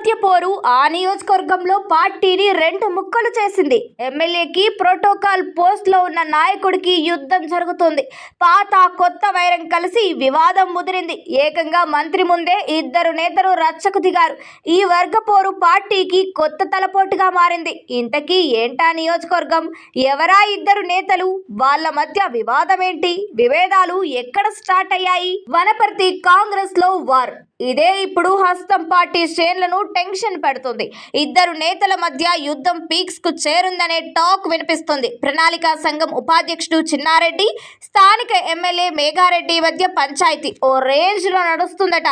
ఆధిపత్య పోరు ఆ నియోజకవర్గంలో పార్టీని రెండు ముక్కలు చేసింది. ఎమ్మెల్యేకి ప్రోటోకాల్ పోస్ట్లో ఉన్న నాయకుడికి యుద్ధం జరుగుతుంది. పాత కొత్త వైరం కలిసి వివాదం ముదిరింది. ఏకంగా మంత్రి ముందే ఇద్దరు నేతలు రచ్చకు దిగారు. ఈ వర్గ పోరు పార్టీకి కొత్త తలపోటుగా మారింది. ఇంతకీ ఏంటా నియోజకవర్గం? ఎవరా ఇద్దరు నేతలు? వాళ్ళ మధ్య వివాదం ఏంటి విభేదాలు ఎక్కడ స్టార్ట్ అయ్యాయి? వనపర్తి కాంగ్రెస్లో వార్ ఇదే ఇప్పుడు హస్తం పార్టీ శ్రేణులను టెన్షన్ పెడుతుంది. ఇద్దరు నేతల మధ్య యుద్ధం పీక్స్కు చేరుందనే టాక్ వినిపిస్తుంది. ప్రణాళిక సంఘం ఉపాధ్యక్షుడు చిన్నారెడ్డి స్థానిక ఎమ్మెల్యే మేఘారెడ్డి మధ్య పంచాయతీ ఓ రేంజ్లో నడుస్తుందట.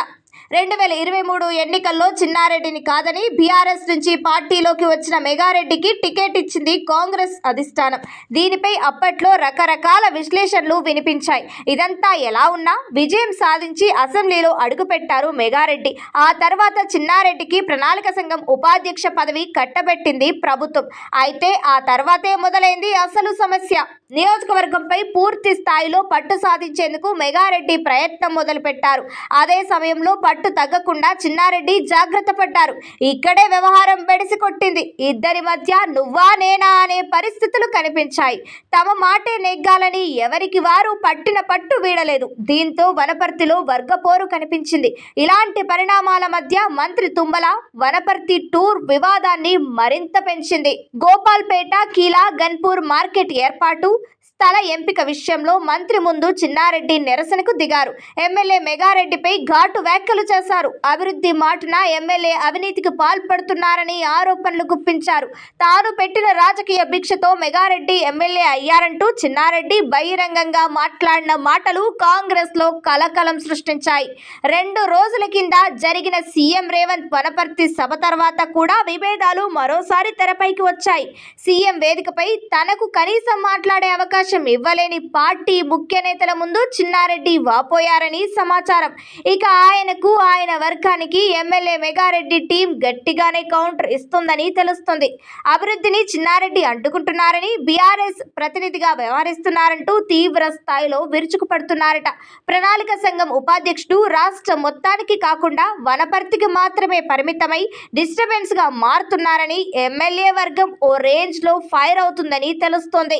రెండు వేల ఇరవై మూడు ఎన్నికల్లో చిన్నారెడ్డిని కాదని బీఆర్ఎస్ నుంచి పార్టీలోకి వచ్చిన మెగారెడ్డికి టికెట్ ఇచ్చింది కాంగ్రెస్ అధిష్టానం. దీనిపై అప్పట్లో రకరకాల విశ్లేషణలు వినిపించాయి. ఇదంతా ఎలా ఉన్నా విజయం సాధించి అసెంబ్లీలో అడుగుపెట్టారు మెగారెడ్డి. ఆ తర్వాత చిన్నారెడ్డికి ప్రణాళిక సంఘం ఉపాధ్యక్ష పదవి కట్టబెట్టింది ప్రభుత్వం. అయితే ఆ తర్వాతే మొదలైంది అసలు సమస్య. నియోజకవర్గంపై పూర్తి స్థాయిలో పట్టు సాధించేందుకు మెగారెడ్డి ప్రయత్నం మొదలుపెట్టారు. అదే సమయంలో పట్టు పట్టు తగ్గకుండా చిన్నారెడ్డి జాగ్రత్త పడ్డారు. ఇక్కడే వ్యవహారం బెడిసి కొట్టింది ఇద్దరి మధ్య నువ్వా నేనా అనే పరిస్థితులు కనిపించాయి. తమ మాటే నెగ్గాలని ఎవరికి వారు పట్టిన పట్టు వీడలేదు. దీంతో వనపర్తిలో వర్గపోరు కనిపించింది. ఇలాంటి పరిణామాల మధ్య మంత్రి తుమ్మల వనపర్తి టూర్ వివాదాన్ని మరింత పెంచింది. గోపాల్పేట కీలా గన్పూర్ మార్కెట్ ఏర్పాటు స్థల ఎంపిక విషయంలో మంత్రి ముందు చిన్నారెడ్డి నిరసనకు దిగారు. ఎమ్మెల్యే మెగారెడ్డిపై ఘాటు వ్యాఖ్యలు చేశారు. అభివృద్ధి మాటున ఎమ్మెల్యే అవినీతికి పాల్పడుతున్నారని ఆరోపణలు గుప్పించారు. తాను పెట్టిన రాజకీయ భిక్షతో మెగారెడ్డి ఎమ్మెల్యే అయ్యారంటూ చిన్నారెడ్డి బహిరంగంగా మాట్లాడిన మాటలు కాంగ్రెస్లో కలకలం సృష్టించాయి. రెండు రోజుల కింద జరిగిన సీఎం రేవంత్ వనపర్తి సభ తర్వాత కూడా విభేదాలు మరోసారి తెరపైకి వచ్చాయి. సీఎం వేదికపై తనకు కనీసం మాట్లాడే అవకాశం ఇవ్వలేని పార్టీ ముఖ్య నేతల ముందు చిన్నారెడ్డి వాపోయారని సమాచారం. ఇక ఆయనకు ఆయన వర్గానికి ఎమ్మెల్యే మెగారెడ్డి టీం గట్టిగానే కౌంటర్ ఇస్తుందని తెలుస్తుంది. అభివృద్ధిని చిన్నారెడ్డి అడ్డుకుంటున్నారని బీఆర్ఎస్ ప్రతినిధిగా వ్యవహరిస్తున్నారంటూ తీవ్ర స్థాయిలో విరుచుకుపడుతున్నారట. ప్రణాళిక సంఘం ఉపాధ్యక్షుడు రాష్ట్ర మొత్తానికి కాకుండా వనపర్తికి మాత్రమే పరిమితమై డిస్టర్బెన్స్గా మారుతున్నారని ఎమ్మెల్యే వర్గం ఓ రేంజ్లో ఫైర్ అవుతుందని తెలుస్తోంది.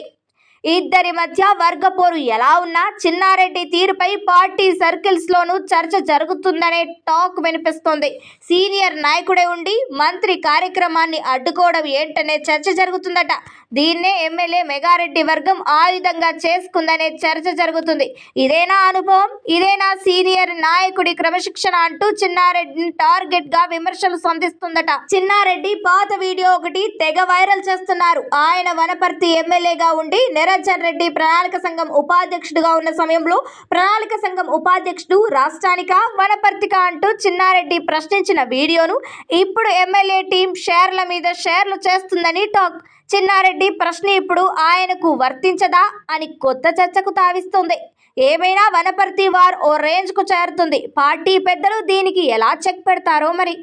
ఇద్దరి మధ్య వర్గపోరు ఎలా ఉన్నా చిన్నారెడ్డి తీరుపై పార్టీ సర్కిల్స్ లోనూ చర్చ జరుగుతుందనే టాక్ వినిపిస్తోంది. సీనియర్ నాయకుడే ఉండి మంత్రి కార్యక్రమాన్ని అడ్డుకోవడం ఏంటనే చర్చ జరుగుతుందట. దీన్నే ఎమ్మెల్యే మెగారెడ్డి వర్గం ఆయుధంగా చేసుకుందనే చర్చ జరుగుతుంది. ఇదేనా అనుభవం? ఇదేనా సీనియర్ నాయకుడి క్రమశిక్షణ అంటూ చిన్నారెడ్డిని టార్గెట్గా విమర్శలు సంధిస్తుందట. చిన్నారెడ్డి పాత వీడియో ఒకటి తెగ వైరల్ చేస్తున్నారు. ఆయన వనపర్తి ఎమ్మెల్యేగా ఉండి నిరంజన్ రెడ్డి ప్రణాళిక సంఘం ఉపాధ్యక్షుడిగా ఉన్న సమయంలో ప్రణాళిక సంఘం ఉపాధ్యక్షుడు రాష్ట్రానిక వనపర్తిక అంటూ చిన్నారెడ్డి ప్రశ్నించిన వీడియోను ఇప్పుడు ఎమ్మెల్యే టీం షేర్ల మీద షేర్లు చేస్తుందని టాక్. చిన్నారెడ్డి ప్రశ్న ఇప్పుడు ఆయనకు వర్తించదా అని కొత్త చర్చకు తావిస్తుంది. ఏమైనా వనపర్తి వార్ ఓ రేంజ్కు చేరుతుంది. పార్టీ పెద్దలు దీనికి ఎలా చెక్ పెడతారో మరి.